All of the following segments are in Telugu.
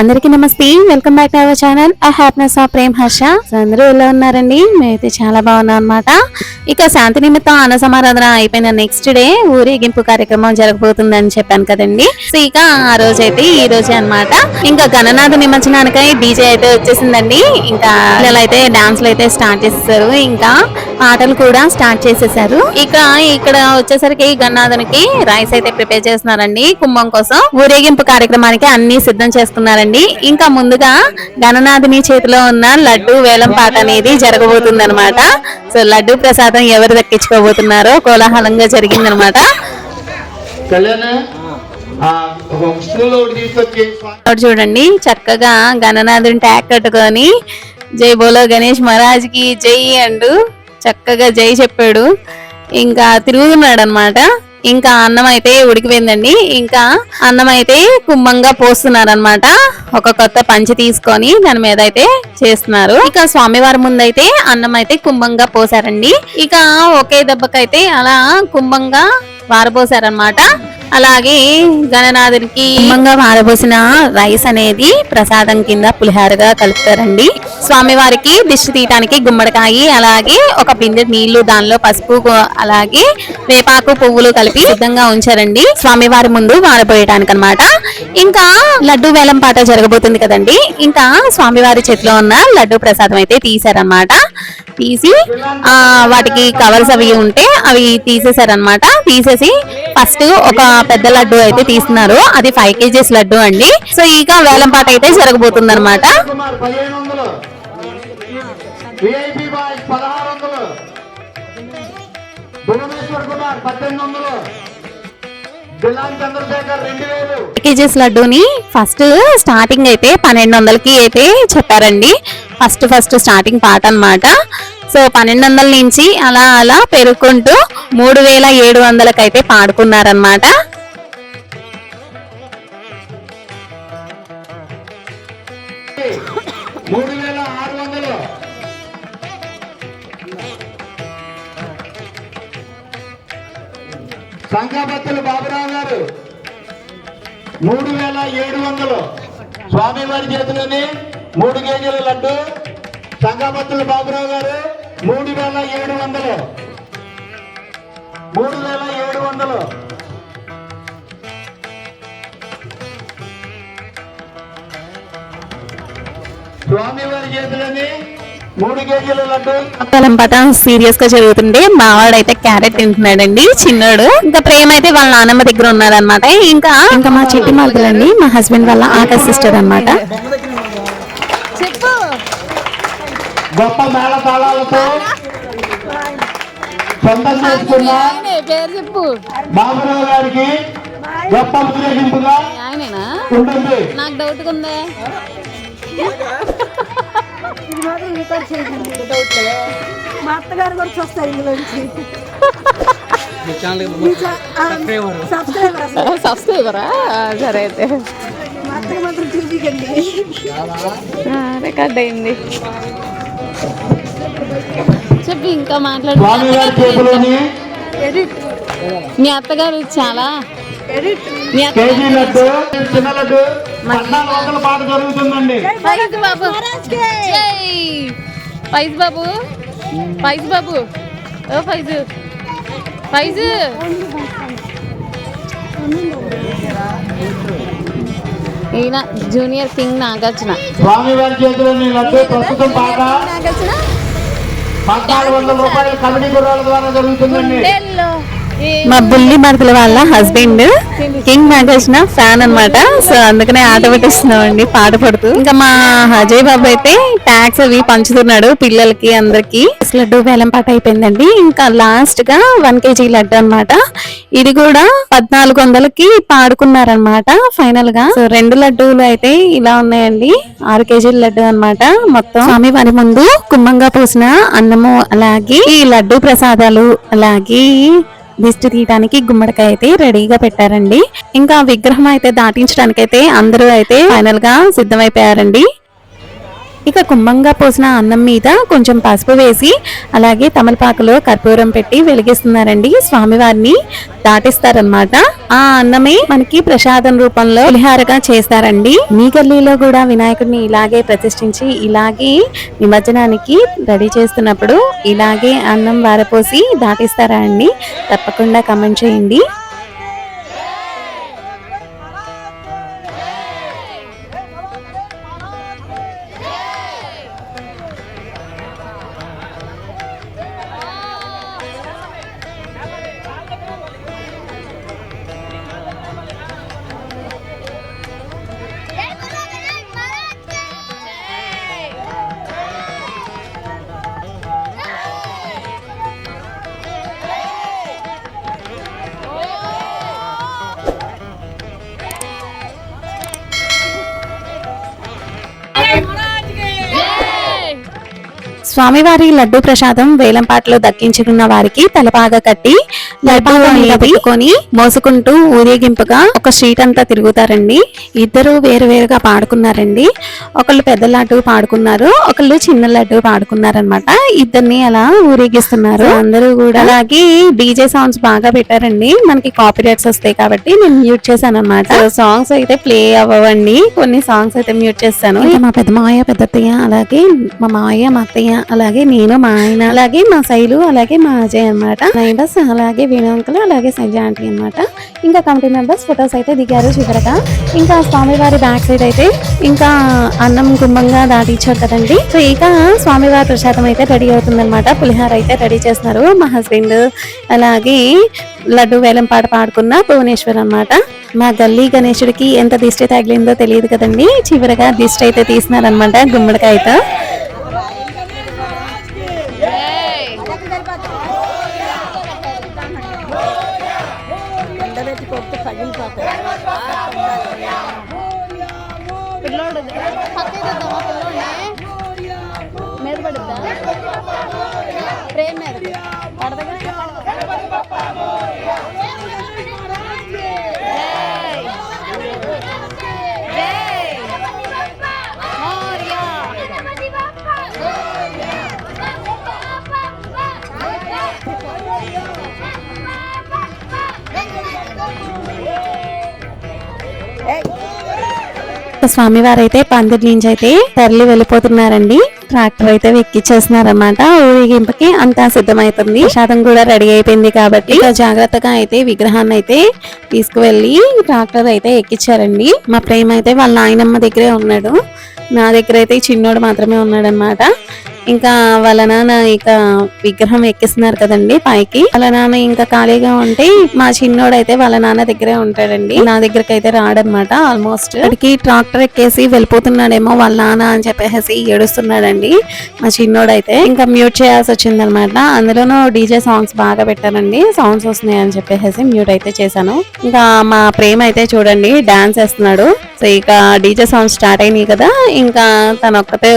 అందరికీ నమస్తే. Welcome back to our channel the happiness of Prem Harsha అందరూ ఎలా ఉన్నారండి? మేమైతే చాలా బాగున్నాం అనమాట ఇక శాంతి నిమిత్తం అన్న సమారాధన అయిపోయిన నెక్స్ట్ డే ఊరేగింపు కార్యక్రమం జరగబోతుందని చెప్పాను కదండి. సో ఇక ఆ రోజు అయితే ఈ రోజే అన్నమాట. ఇంకా గణనాథ నిమజ్జనానికై డీజే అయితే వచ్చేసిందండి. ఇంకా పిల్లలు అయితే డాన్స్లు అయితే స్టార్ట్ చేసేసారు. ఇంకా పాటలు కూడా స్టార్ట్ చేసేసారు. ఇక ఇక్కడ వచ్చేసరికి గణనాథునికి రైస్ అయితే ప్రిపేర్ చేస్తున్నారండి కుంభం కోసం. ఊరేగింపు కార్యక్రమానికి అన్ని సిద్ధం చేస్తున్నారండి. చేసుకున్నారండి ఇంకా ముందుగా గణనాథుని చేతిలో ఉన్న లడ్డు వేలం పాట అనేది జరగబోతుంది అనమాట సో లడ్డు ప్రసాదం ఎవరు దక్కించుకోబోతున్నారో కోలాహలంగా జరిగిందనమాట తీసుకొచ్చి ఇక్కడ చూడండి. చక్కగా గణనాథుని ట్యాగ్ కట్టుకొని జై బోలో గణేష్ మహారాజ్కి జై అండు చక్కగా జై చెప్పాడు. ఇంకా తిరుగుతున్నాడు అనమాట ఇంకా అన్నం అయితే ఉడికిపోయిందండి. ఇంకా అన్నం అయితే కుంభంగా పోస్తున్నారనమాట ఒక కొత్త పంచి తీసుకొని దాని మీద అయితే చేస్తున్నారు. ఇక స్వామివారి ముందైతే అన్నం అయితే కుంభంగా పోసారండి. ఇక ఒకే దెబ్బకైతే అలా కుంభంగా వారబోసారనమాట అలాగే గణనాథునికి కుంభంగా వారబోసిన రైస్ అనేది ప్రసాదం కింద పులిహారగా కలుపుతారండి. స్వామివారికి దిష్టి తీయటానికి గుమ్మడికాయ అలాగే ఒక బిందె నీళ్ళు దానిలో పసుపు అలాగే వేపాకు పువ్వులు కలిపి సిద్ధంగా ఉంచారండి. స్వామివారి ముందు వారబోయటానికి అనమాట ఇంకా లడ్డు వేలం పాట జరగబోతుంది కదండి. ఇంకా స్వామివారి చేతిలో ఉన్న లడ్డు ప్రసాదం అయితే తీసారనమాట తీసి ఆ వాటికి కవర్స్ అవి ఉంటే అవి తీసేశారనమాట. తీసేసి ఫస్ట్ ఒక పెద్ద లడ్డు అయితే తీస్తున్నారు. అది ఫైవ్ కేజీస్ లడ్డు అండి. సో ఇక వేలం పాట అయితే జరగబోతుంది అనమాట కేజీస్ లడ్డూని ఫస్ట్ స్టార్టింగ్ అయితే పన్నెండు వందలకి అయితే చెప్పారండి. ఫస్ట్ ఫస్ట్ స్టార్టింగ్ పాట అన్నమాట. సో పన్నెండు వందల నుంచి అలా అలా పెరుగుకుంటూ మూడు వేల ఏడు వందలకైతే పాడుకున్నారనమాట మూడు వేల ఆరు వందలు బాబురావు గారు మూడు వేల ఏడు వందలు స్వామివారి చేతిలోని మూడు కేజీల లడ్డు. సంఘపత్తులు బాబురావు గారు మూడు వేల ఏడు వందలు. మూడు వేల ఏడు వందలు. స్వామివారి చేతిలోని మూడు కేజీల లడ్డు. వేలం పాట సీరియస్గా జరుగుతుంటే మావాడైతే క్యారెట్ తింటున్నాడండి చిన్నోడు. ఇంకా ప్రేమ అయితే వాళ్ళ నాన్నమ్మ దగ్గర ఉన్నారనమాట ఇంకా ఇంకా మా చిట్టి మరదలండి మా హస్బెండ్ వాళ్ళ ఆట సిస్టర్ అన్నమాట. గొప్ప మేళ తాళాలతో సొంతం చేసుకున్న బాబురావు గారికి గొప్ప ఆయనేనా? ఉంటుంది. నాకు డౌట్ ఉందే మా అత్తగారు కూడా చూస్తారు సబ్స్క్రైబరా సరే అయితే. రికార్డ్ అయింది. చెప్పి ఇంకా మాట్లాడు. స్వామివారి చేతిలోని? ఎడిట్. మీ అత్తగారు చాలా. ఎడిట్. మీ అత్త కేజీ లడ్డు చిన్న లడ్డు పద్నాలుగు వందల పాట జరుగుతుందండి. ఫైజ్ బాబు. జై. ఫైజ్ బాబు. ఓ ఫైజ్. ఫైజ్. ఈయన జూనియర్ కింగ్ నాగార్జున. స్వామివారి లడ్డు ప్రస్తుతం పాట. నాగార్జున? పద్నాలుగు వందల రూపాయల కమిటీ గుర్రాల ద్వారా జరుగుతుందండి. మా బుల్లి మరదల వాళ్ళ హస్బెండ్ కింగ్ నాగార్జున ఫ్యాన్ అన్నమాట. సో అందుకనే ఆట పెట్టిస్తున్నామండి పాట పడుతూ. ఇంకా మా అజయ్ బాబు అయితే ట్యాక్స్ అవి పంచుతున్నాడు పిల్లలకి అందరికి. లడ్డు వేలం పాట అయిపోయిందండి. ఇంకా లాస్ట్గా వన్ కేజీ లడ్డు అన్నమాట. ఇది కూడా పద్నాలుగు వందలకి పాడుకున్నారనమాట ఫైనల్గా సో రెండు లడ్డూలు అయితే ఇలా ఉన్నాయండి. ఆరు కేజీల లడ్డు అన్నమాట మొత్తం. స్వామి వారి ముందు కుంభంగా పోసిన అన్నము అలాగే ఈ లడ్డు ప్రసాదాలు అలాగే దిష్టి తీయడానికి గుమ్మడికాయ అయితే రెడీగా పెట్టారండి. ఇంకా విగ్రహం అయితే దాటించడానికి అయితే అందరూ అయితే ఫైనల్గా సిద్ధమైపోయారండి. ఇక కుంభంగా పోసిన అన్నం మీద కొంచెం పసుపు వేసి అలాగే తమలపాకులో కర్పూరం పెట్టి వెలిగిస్తున్నారండి స్వామివారిని. దాటిస్తారనమాట ఆ అన్నమే మనకి ప్రసాదం రూపంలో పులిహారగా చేస్తారండి. మీ గల్లీలో కూడా వినాయకుడిని ఇలాగే ప్రతిష్ఠించి ఇలాగే నిమజ్జనానికి రెడీ చేస్తున్నప్పుడు ఇలాగే అన్నం వారపోసి దాటిస్తారా అండి? తప్పకుండా కమెంట్ చేయండి. స్వామివారి లడ్డు ప్రసాదం వేలంపాటలో దక్కించుకున్న వారికి తలపాగా కట్టి లడ్డు మీద పెట్టుకొని మోసుకుంటూ ఊరేగింపుగా ఒక స్ట్రీట్ అంతా తిరుగుతారండి. ఇద్దరు వేరు వేరుగా పాడుకున్నారండి. ఒకళ్ళు పెద్ద లడ్డు పాడుకున్నారు ఒకళ్ళు చిన్న లడ్డు పాడుకున్నారనమాట ఇద్దరిని అలా ఊరేగిస్తున్నారు. అందరూ కూడా అలాగే డీజే సాంగ్స్ బాగా పెట్టారండి. మనకి కాపీ రైట్స్ వస్తాయి కాబట్టి నేను మ్యూట్ చేశాను అనమాట సాంగ్స్ అయితే ప్లే అవ్వండి కొన్ని సాంగ్స్ అయితే మ్యూట్ చేస్తాను. మా పెద్ద మావయ్య పెద్దత్తయ్య అలాగే మా మావయ్య మా అత్తయ్య అలాగే నేను మా ఆయన అలాగే మా శైలు అలాగే మా అజయ్ అనమాట నైబర్స్ అలాగే వేణు అంకుల్ అలాగే సజ్జ ఆంటీ అనమాట ఇంకా కమిటీ మెంబర్స్ ఫొటోస్ అయితే దిగారు చివరగా ఇంకా స్వామివారి బ్యాక్ సైడ్ అయితే ఇంకా అన్నం కుంభంగా దాటిచ్చారు కదండి. సో ఇక స్వామివారి ప్రసాదం అయితే రెడీ అవుతుంది అనమాట పులిహార అయితే రెడీ చేస్తున్నారు మా హస్బెండ్. అలాగే లడ్డు వేలం పాట పాడుకున్న భువనేశ్వర్ అనమాట మా గల్లీ గణేశుడికి ఎంత దిష్టి తగిలిందో తెలియదు కదండి. చివరగా దిష్టి అయితే తీసినారనమాట గుమ్మడికాయతో. ప్రేమ్ మీద పడదగా స్వామివారు అయితే పందిరి నుంచి అయితే తరలి వెళ్ళిపోతున్నారండి. ట్రాక్టర్ అయితే ఎక్కిచ్చేస్తున్నారన్నమాట ఊరేగింపుకి అంతా సిద్ధమైతుంది. ప్రసాదం కూడా రెడీ అయిపోయింది కాబట్టి జాగ్రత్తగా అయితే విగ్రహాన్ని అయితే తీసుకువెళ్ళి ట్రాక్టర్ అయితే ఎక్కిచ్చారండి. మా ప్రేమ అయితే వాళ్ళ నాయనమ్మ దగ్గరే ఉన్నాడు. నా దగ్గర అయితే చిన్నోడు మాత్రమే ఉన్నాడనమాట ఇంకా వాళ్ళ నాన్న ఇక విగ్రహం ఎక్కిస్తున్నారు కదండి పైకి. వాళ్ళ నాన్న ఇంకా ఖాళీగా ఉంటే మా చిన్నోడు అయితే వాళ్ళ నాన్న దగ్గరే ఉంటాడండి. నా దగ్గరకి అయితే రాడనమాట ఆల్మోస్ట్. ఇక్కడికి ట్రాక్టర్ ఎక్కేసి వెళ్ళిపోతున్నాడేమో వాళ్ళ నాన్న అని చెప్పేసి ఏడుస్తున్నాడండి మా చిన్నోడు అయితే ఇంకా మ్యూట్ చేయాల్సి వచ్చింది అనమాట అందులోనూ డీజే సాంగ్స్ బాగా పెట్టానండి. సాంగ్స్ వస్తున్నాయి అని చెప్పేసి మ్యూట్ అయితే చేశాను. ఇంకా మా ప్రేమ అయితే చూడండి డాన్స్ వేస్తున్నాడు. సో ఇక డీజే సాంగ్స్ స్టార్ట్ అయినాయి కదా. ఇంకా తన ఒక్కతే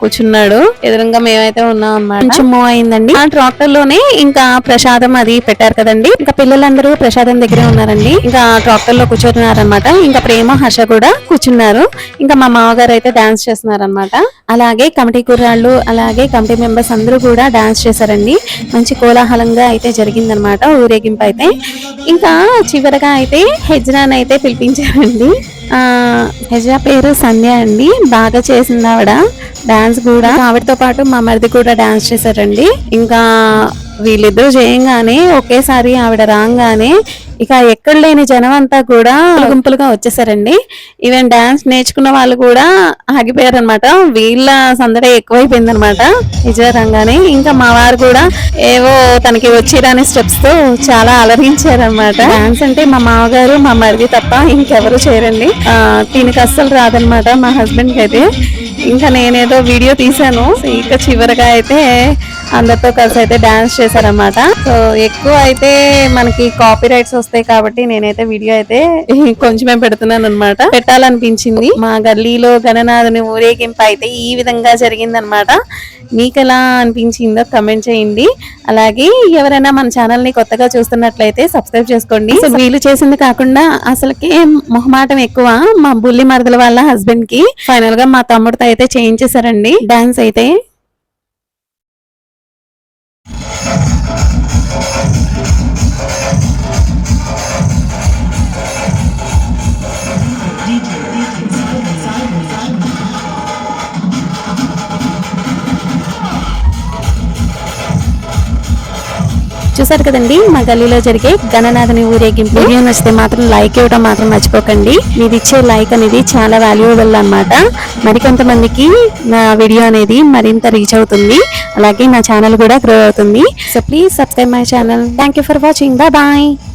కూర్చున్నాడు. ఎదురుగా మేమైతే ఉన్నాం అన్నమాట. కొంచెం మూవ్ అయిందండి. ఆ ట్రాక్టర్లోనే ఇంకా ప్రసాదం అది పెట్టారు కదండి. ఇంకా పిల్లలందరూ ప్రసాదం దగ్గరే ఉన్నారండి. ఇంకా ట్రాక్టర్లో కూర్చున్నారు అనమాట ఇంకా ప్రేమ హర్ష కూడా కూర్చున్నారు. ఇంకా మా మామగారు అయితే డాన్స్ చేస్తున్నారు అనమాట అలాగే కమిటీ కుర్రాళ్ళు అలాగే కమిటీ మెంబర్స్ అందరూ కూడా డాన్స్ చేశారండి. మంచి కోలాహలంగా అయితే జరిగిందనమాట ఊరేగింపు అయితే. ఇంకా చివరగా అయితే హెజ్రాన్ అయితే పిలిపించారండి. ఆ హెజ్రా పేరు సంధ్య అండి. బాగా చేసింది ఆవిడ. డాన్స్ కూడా. ఆవిడతో పాటు మా మరిది కూడా డాన్స్ చేశారండి. ఇంకా వీళ్ళిద్దరూ చేయంగానే ఒకేసారి ఆవిడ రాగానే ఇక ఎక్కడ లేని జనం అంతా కూడా గుంపులుగా వచ్చేసారండి. ఈవెన్ డాన్స్ నేర్చుకున్న వాళ్ళు కూడా ఆగిపోయారు అనమాట వీళ్ళ సందడి ఎక్కువైపోయింది అనమాట నిజంగానే ఇంకా మా వారు కూడా ఏవో తనకి వచ్చిరాని స్టెప్స్తో చాలా అలరించారు అనమాట డాన్స్ అంటే మా మామగారు మా మరిది తప్ప ఇంకెవరు చేయరండి. దీనికి అస్సలు రాదనమాట మా హస్బెండ్కి అయితే. ఇంకా నేనేదో వీడియో తీసాను ఇక చివరగా అయితే అందరితో కలిసి అయితే డాన్స్ చేశారనమాట సో ఎక్కువ అయితే మనకి కాపీ రైట్స్ వస్తాయి కాబట్టి నేనైతే వీడియో అయితే కొంచెమే పెడుతున్నాను అనమాట పెట్టాలనిపించింది. మా గల్లీలో గణనాథుని ఊరేగింపు అయితే ఈ విధంగా జరిగిందనమాట మీకు ఎలా అనిపించిందో కమెంట్ చేయండి. అలాగే ఎవరైనా మన ఛానల్ని కొత్తగా చూస్తున్నట్లయితే సబ్స్క్రైబ్ చేసుకోండి. సో వీళ్ళు చేసింది కాకుండా అసలుకి మొహమాటం ఎక్కువ మా బుల్లి మరదల వాళ్ళ హస్బెండ్కి ఫైనల్గా మా తమ్ముడితో అయితే చేయించేశారండి. డాన్స్ అయితే చూసారు కదండి? మా గల్లీలో జరిగే గణనాథుని ఊరేగింపు. వీడియో నచ్చితే మాత్రం లైక్ ఇవ్వడం మాత్రం మర్చిపోకండి. మీరు ఇచ్చే లైక్ అనేది చాలా వాల్యుయబుల్ అన్నమాట. మరికొంతమందికి నా వీడియో అనేది మరింత రీచ్ అవుతుంది. అలాగే నా ఛానల్ కూడా గ్రో అవుతుంది. So please subscribe my channel. Thank you for watching. Bye.